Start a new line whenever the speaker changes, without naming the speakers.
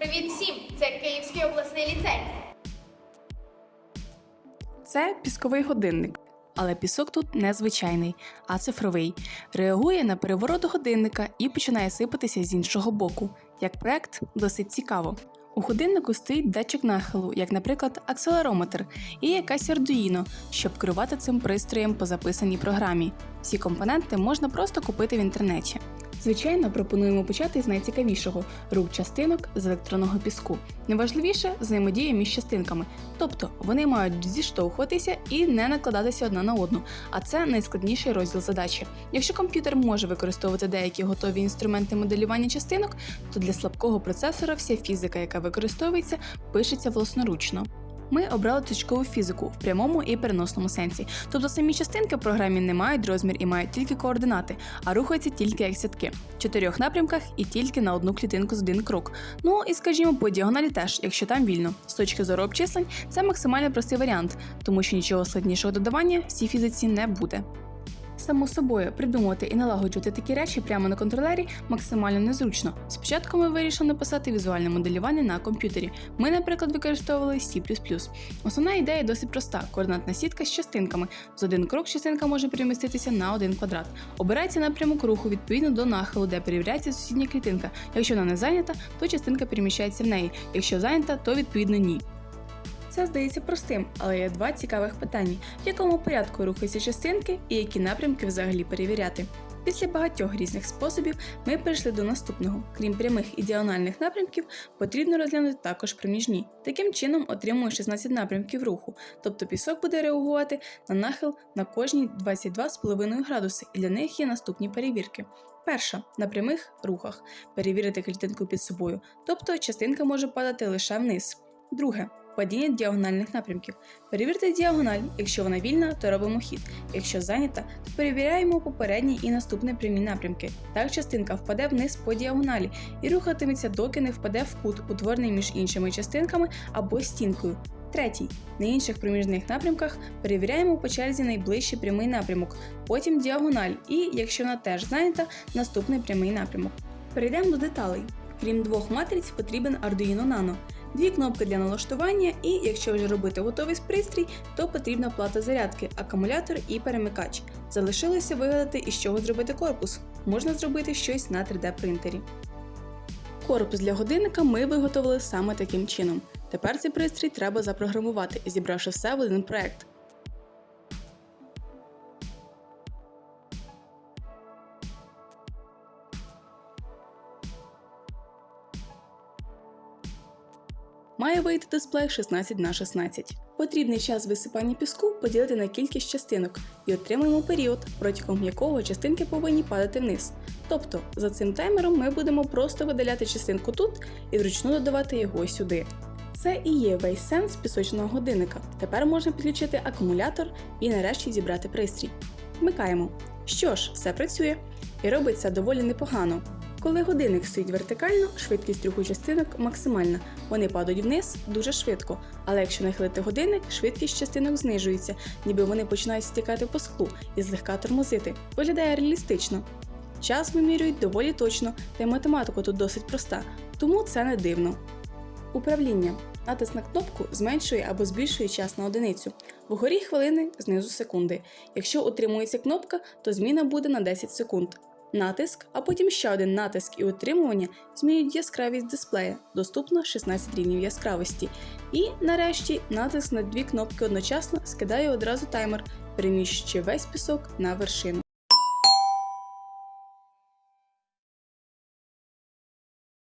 Привіт всім! Це Київський обласний ліцей.
Це пісковий годинник. Але пісок тут не звичайний, а цифровий. Реагує на переворот годинника і починає сипатися з іншого боку. Як проект досить цікаво. У годиннику стоїть датчик нахилу, як, наприклад, акселерометр, і якась Arduino, щоб керувати цим пристроєм по записаній програмі. Всі компоненти можна просто купити в інтернеті. Звичайно, пропонуємо почати з найцікавішого рук частинок з електронного піску. Найважливіше взаємодія між частинками, тобто вони мають зіштовхуватися і не накладатися одна на одну, а це найскладніший розділ задачі. Якщо комп'ютер може використовувати деякі готові інструменти моделювання частинок, то для слабкого процесора вся фізика, яка використовується, пишеться власноручно. Ми обрали точкову фізику в прямому і переносному сенсі. Тобто самі частинки в програмі не мають розмір і мають тільки координати, а рухаються тільки як сітки в чотирьох напрямках і тільки на одну клітинку з один крок. Ну і скажімо, по діагоналі теж, якщо там вільно. З точки зору обчислень, це максимально простий варіант, тому що нічого складнішого додавання в цій фізиці не буде. Само собою, придумувати і налагоджувати такі речі прямо на контролері максимально незручно. Спочатку ми вирішили написати візуальне моделювання на комп'ютері. Ми, наприклад, використовували C++. Основна ідея досить проста: координатна сітка з частинками. З один крок частинка може переміститися на один квадрат. Обирається напрямок руху відповідно до нахилу, де перевіряється сусідня клітинка. Якщо вона не зайнята, то частинка переміщається в неї. Якщо зайнята, то відповідно ні. Це здається простим, але є два цікавих питання: в якому порядку рухаються частинки і які напрямки взагалі перевіряти. Після багатьох різних способів ми перейшли до наступного. Крім прямих і діагональних напрямків, потрібно розглянути також проміжні. Таким чином отримуємо 16 напрямків руху, тобто пісок буде реагувати на нахил на кожні 22,5 градуси, і для них є наступні перевірки. Перша на прямих рухах перевірити клітинку під собою, тобто частинка може падати лише вниз. Друге падіння діагональних напрямків. Перевірте діагональ, якщо вона вільна, то робимо хід. Якщо зайнята, то перевіряємо попередні і наступні прямі напрямки. Так частинка впаде вниз по діагоналі і рухатиметься, доки не впаде в кут, утворений між іншими частинками або стінкою. Третій. На інших проміжних напрямках перевіряємо по черзі найближчий прямий напрямок, потім діагональ і, якщо вона теж зайнята, наступний прямий напрямок. Перейдемо до деталей. Крім двох матриць, потрібен Arduino Nano. Дві кнопки для налаштування, і якщо вже робити готовий пристрій, то потрібна плата зарядки, акумулятор і перемикач. Залишилося вигадати, із чого зробити корпус. Можна зробити щось на 3D принтері. Корпус для годинника ми виготовили саме таким чином. Тепер цей пристрій треба запрограмувати, зібравши все в один проект. Має вийти дисплей 16 на 16. Потрібний час висипання піску поділити на кількість частинок і отримуємо період, протягом якого частинки повинні падати вниз. Тобто, за цим таймером ми будемо просто видаляти частинку тут і вручну додавати його сюди. Це і є весь сенс пісочного годинника. Тепер можна підключити акумулятор і нарешті зібрати пристрій. Вмикаємо. Що ж, все працює і робиться доволі непогано. Коли годинник стоїть вертикально, швидкість руху частинок максимальна. Вони падають вниз дуже швидко, але якщо нахилити годинник, швидкість частинок знижується, ніби вони починають стікати по склу і злегка тормозити. Виглядає реалістично. Час вимірюють доволі точно, та й математика тут досить проста, тому це не дивно. Управління. Натиск на кнопку зменшує або збільшує час на одиницю. Вгорі хвилини, знизу секунди. Якщо утримується кнопка, то зміна буде на 10 секунд. Натиск, а потім ще один натиск і утримування змінюють яскравість дисплея, доступно 16 рівнів яскравості. І нарешті натиск на дві кнопки одночасно скидає одразу таймер, переміщуючи весь пісок на вершину.